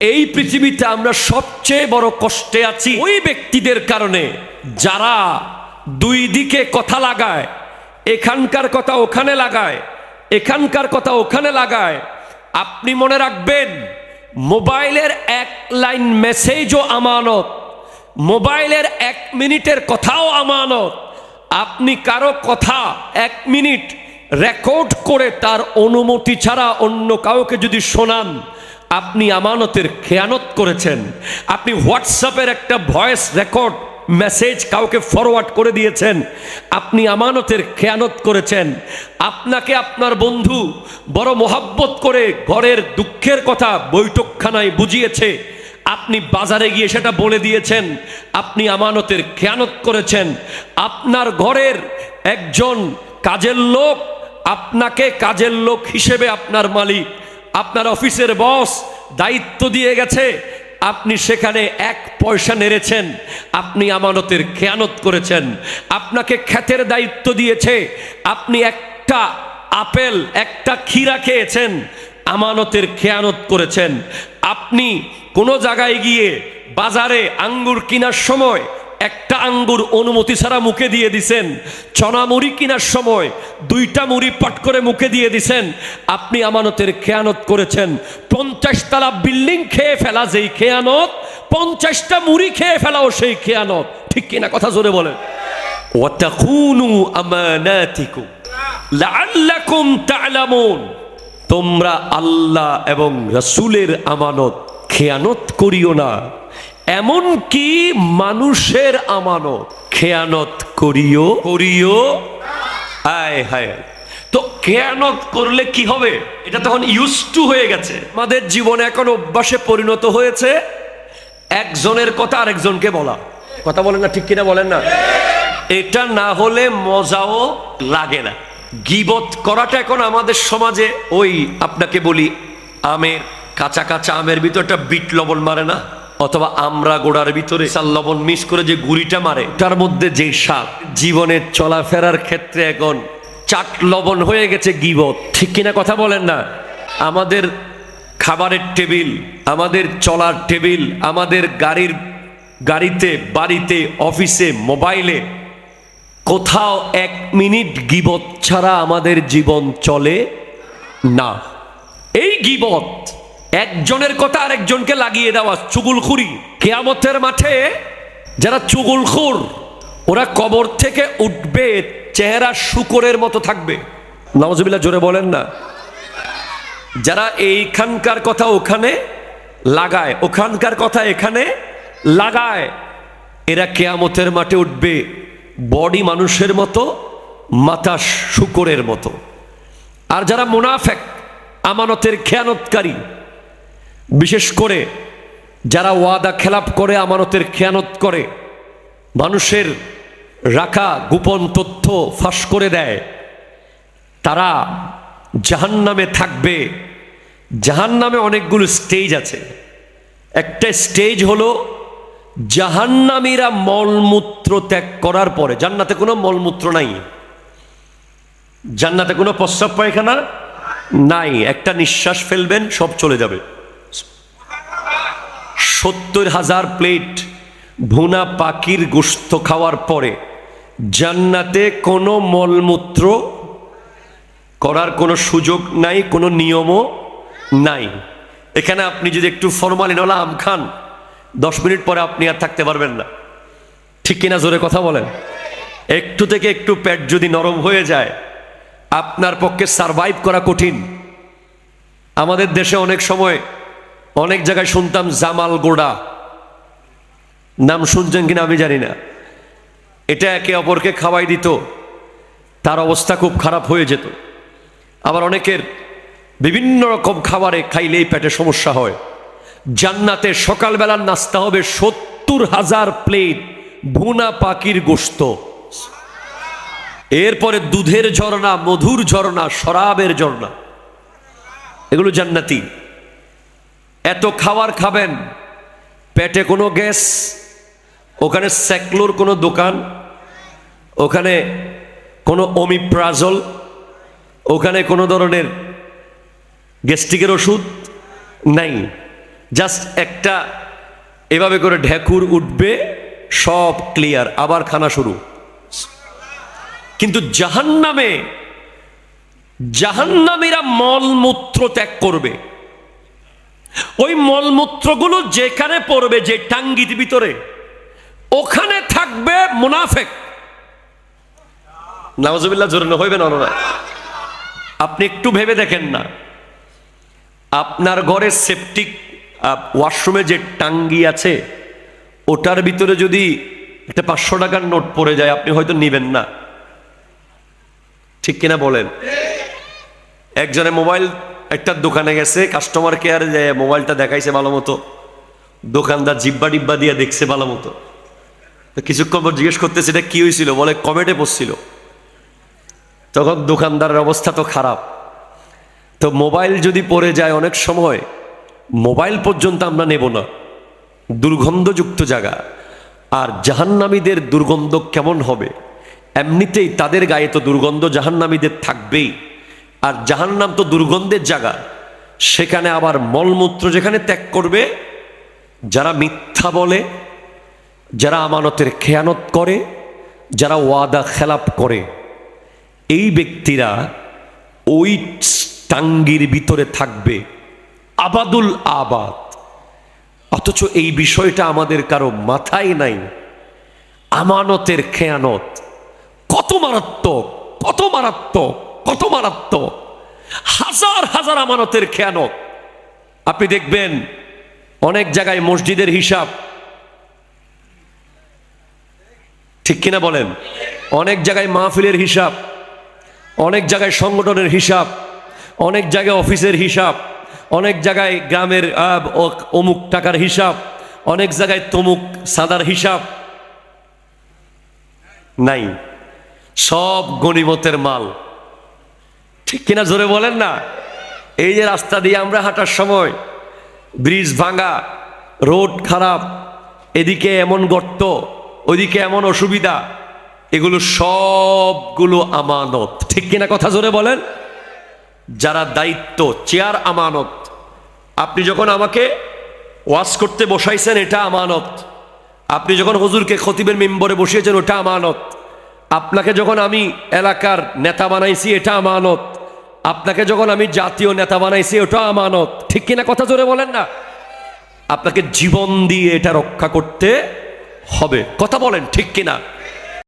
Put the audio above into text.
এই পৃথিবীতে আমরা সবচেয়ে বড় কষ্টে আছি ওই ব্যক্তিদের কারণে। যারা দুই দিকে কথা লাগায়, এখানকার কথা ওখানে লাগায়, এখানকার কথা ওখানে লাগায়। আপনি মনে রাখবেন, মোবাইলের এক লাইন মেসেজও আমানত, মোবাইলের এক মিনিটের কথাও আমানত। আপনি কারও কথা এক মিনিট রেকর্ড করে তার অনুমতি ছাড়া অন্য কাউকে যদি শোনান আপনি আমানতের খেয়ানত করেছেন। আপনি হোয়াটসঅ্যাপের একটা ভয়েস রেকর্ড মেসেজ কাউকে ফরওয়ার্ড করে দিয়েছেন। আপনি আমানতের খেয়ানত করেছেন। আপনাকে আপনার বন্ধু বড় মোহাব্বত করে ঘরের দুঃখের কথা বৈঠকখানায় বুঝিয়েছে। আপনি বাজারে গিয়ে সেটা বলে দিয়েছেন। আপনি আমানতের খেয়ানত করেছেন। আপনার ঘরের একজন কাজের লোক, আপনাকে কাজের লোক হিসেবে আপনার মালিক আপনার অফিসের বস দায়িত্ব দিয়ে গেছে। আপনি সেখানে এক পয়সা নেড়েছেন। আপনি আমানতের খেয়ানত করেছেন। আপনাকে খ্যাতের দায়িত্ব দিয়েছে। আপনি একটা আপেল, একটা ক্ষীরা খেয়েছেন। আমানতের খেয়ানত করেছেন। আপনি কোনো জায়গায় গিয়ে বাজারে আঙ্গুর কেনার সময় একটা আঙ্গুর অনুমতি ছাড়া মুখে দিয়ে দিছেন। চনা মুড়ি কেনার সময় দুইটা মুড়ি পট করে মুখে দিয়ে দিছেন। আপনি আমানতের খেয়ানত করেছেন। পঞ্চাশ তালা বিল্ডিং খেয়ে ফেলা যেই খেয়ানত, পঞ্চাশটা মুড়ি খেয়ে ফেলাও সেই খেয়ানত। ঠিক কিনা কথা জোরে বলেন। তোমরা আল্লাহ এবং রাসূলের আমানত খেয়ানত করিও না। এমন কি মানুষের আমানত খেয়ানত করিও। করিও। হায় হায়। তো খেয়ানত করলে কি হবে? এটা তখন ইউজ টু হয়ে গেছে। আমাদের জীবনে এখন অভ্যাসে পরিণত হয়েছে। একজনের কথা আরেকজনকে বলা। কথা বলেন না ঠিক কিনা বলেন না? এটা না হলে মজাও লাগে না। গিবত করাটা এখন আমাদের সমাজে ওই আপনাকে বলি আমের কাঁচা কাঁচা আমের ভিতরটা বিট লবণ মারে না? অথবা আমরা গোড়ার ভিতরে চাল লবণ মিস করে যে গুড়িটা মারে, তার মধ্যে যে সাপ জীবনের চলাফেরার ক্ষেত্রে এখন চাট লবণ হয়ে গেছে গিবত। ঠিক কিনা কথা বলেন না? আমাদের খাবারের টেবিল, আমাদের চলার টেবিল, আমাদের গাড়ির গাড়িতে, বাড়িতে, অফিসে, মোবাইলে, কোথাও এক মিনিট গিবত ছাড়া আমাদের জীবন চলে না। এই গিবত একজনের কথা আরেকজনকে লাগিয়ে দেওয়া চুগুলখুরি। কেয়ামতের মাঠে যারা চুগুলখুর, ওরা কবর থেকে উঠবে, চেহারা শুকরের মতো থাকবে। নওয়াজবিল্লাহ জোরে বলেন না। যারা এইখানকার কথা ওখানে লাগায়, ওখানকার কথা এখানে লাগায়, এরা কেয়ামতের মাঠে উঠবে বডি মানুষের মতো, মাথা শুকরের মতো। আর যারা মুনাফেক, আমানতের খেয়ানতকারী বিশেষ করে যারা ওয়াদা খেলাপ করে, আমানতের খেয়ানত করে, মানুষের রাখা গোপন তথ্য ফাঁস করে দেয়, তারা জাহান্নামে থাকবে। জাহান্নামে অনেকগুলো স্টেজ আছে। একটা স্টেজ হলো জাহান্নামীরা মলমূত্র ত্যাগ করার পরে, জান্নাতে কোনো মলমূত্র নাই। জান্নাতে কোনো প্রস্রাব পায়খানা নাই। একটা নিঃশ্বাস ফেলবেন, সব চলে যাবে। সত্তর হাজার প্লেট ভুনা পাখির গোস্ত খাওয়ার পরে জান্নাতে কোনো মলমূত্র করার কোনো সুযোগ নাই, কোনো নিয়মও নাই। এখানে আপনি যদি একটু ফরমালিনওয়ালা আম খান, দশ মিনিট পরে আপনি আর থাকতে পারবেন না। ঠিক কিনা জোরে কথা বলেন? একটু থেকে একটু পেট যদি নরম হয়ে যায়, আপনার পক্ষে সারভাইভ করা কঠিন। আমাদের দেশে অনেক সময় অনেক জায়গায় শুনতাম জামাল গোড়া। নাম শুনছেন কিনা আমি জানি না। এটা একে অপরকে খাওয়াই দিত। তার অবস্থা খুব খারাপ হয়ে যেত। আবার অনেকের বিভিন্ন রকম খাবারে খাইলেই পেটে সমস্যা হয়। জান্নাতে সকালবেলার নাস্তা হবে সত্তর হাজার প্লেট ভুনা পাখির গোস্ত এরপরে দুধের ঝর্ণা, মধুর ঝর্ণা, শরাবের ঝর্ণা। এগুলো জান্নাতি। এত খাবার খাবেন? পেটে কোনো গ্যাস? ওখানে স্যাকলোর কোনো দোকান? ওখানে কোনো অমিপ্রাজল ওখানে কোনো ধরনের গ্যাস্ট্রিকের ওষুধ? নাই। জাস্ট একটা এভাবে করে ঢেকুর উঠবে, সব ক্লিয়ার। আবার খানা শুরু। কিন্তু জাহান্নামে, জাহান্নামীরা মলমূত্র ত্যাগ করবে। ওই মলমূত্রগুলো যেখানে পড়বে যে টাঙ্গির ভিতরে ওখানে থাকবে মুনাফেক। নাওজবিল্লাহ জোরানো হইবে না না। আপনি একটু ভেবে দেখেন না। আপনার ঘরে সেপটিক ওয়াশরুমে যে টাঙ্গি আছে ওটার ভিতরে যদি একটা পাঁচশো টাকার নোট পড়ে যায় আপনি হয়তো নিবেন না। ঠিক কিনা বলেন? একজনে মোবাইল একটা দোকানে গেছে কাস্টমার কেয়ারে যায় মোবাইলটা দেখাইছে ভালো মতো। দোকানদার জিব্বা ডিব্বা দিয়ে দেখছে ভালো মতো। তো কিছুক্ষণ পর জিজ্ঞেস করতেছে, এটা কি হয়েছিল বলে, কমেটে পড়ছিল। তখন দোকানদারের অবস্থা তো খারাপ। তো মোবাইল যদি পড়ে যায় অনেক সময়, মোবাইল পর্যন্ত আমরা নেব না। দুর্গন্ধযুক্ত জায়গা। আর জাহান্নামীদের দুর্গন্ধ কেমন হবে? এমনিতেই তাদের গায়ে তো দুর্গন্ধ জাহান্নামীদের থাকবেই। আর জাহান্নাম তো দুর্গন্ধের জায়গা। সেখানে আবার মলমূত্র যেখানে ত্যাগ করবে, যারা মিথ্যা বলে, যারা আমানতের খেয়ানত করে, যারা ওয়াদা খেলাপ করে, এই ব্যক্তিরা ওই টাঙ্গির ভিতরে থাকবে, আবাদুল আবাদ। অথচ এই বিষয়টা আমাদের কারও মাথায় নাই। আমানতের খেয়ানত কত মারাত্মক কত মারাত্মক। কত মারাত্মক হাজার হাজার আমানতের খেয়ানত আপনি দেখবেন অনেক জায়গায় মসজিদের হিসাব। ঠিক কিনা বলেন? অনেক জায়গায় মাহফিলের হিসাব। অনেক জায়গায় সংগঠনের হিসাব। অনেক জায়গায় অফিসের হিসাব। অনেক জায়গায় গ্রামের অমুক টাকার হিসাব। অনেক জায়গায় তমুক সাদার হিসাব। নাই। সব গণিমতের মাল। কিনা জোরে বলেন না? এই যে রাস্তা দিয়ে আমরা হাঁটার সময় ব্রিজ ভাঙা, রোড খারাপ, এদিকে এমন গর্ত, ওইদিকে এমন অসুবিধা, এগুলো সবগুলো আমানত। ঠিক কিনা কথা জোরে বলেন? যারা দায়িত্ব, চেয়ার আমানত। আপনি যখন আমাকে ওয়াশ করতে বসাইছেন, এটা আমানত। আপনি যখন হজুরকে খতিবের মেম্বরে বসিয়েছেন, ওটা আমানত। আপনাকে যখন আমি এলাকার নেতা বানাইছি, এটা আমানত। আপনাকে যখন আমি জাতীয় নেতা বানাইছি, ওটা আমানত। ঠিক কিনা কথা জোরে বলেন না? আপনাকে জীবন দিয়ে এটা রক্ষা করতে হবে। কথা বলেন ঠিক কিনা?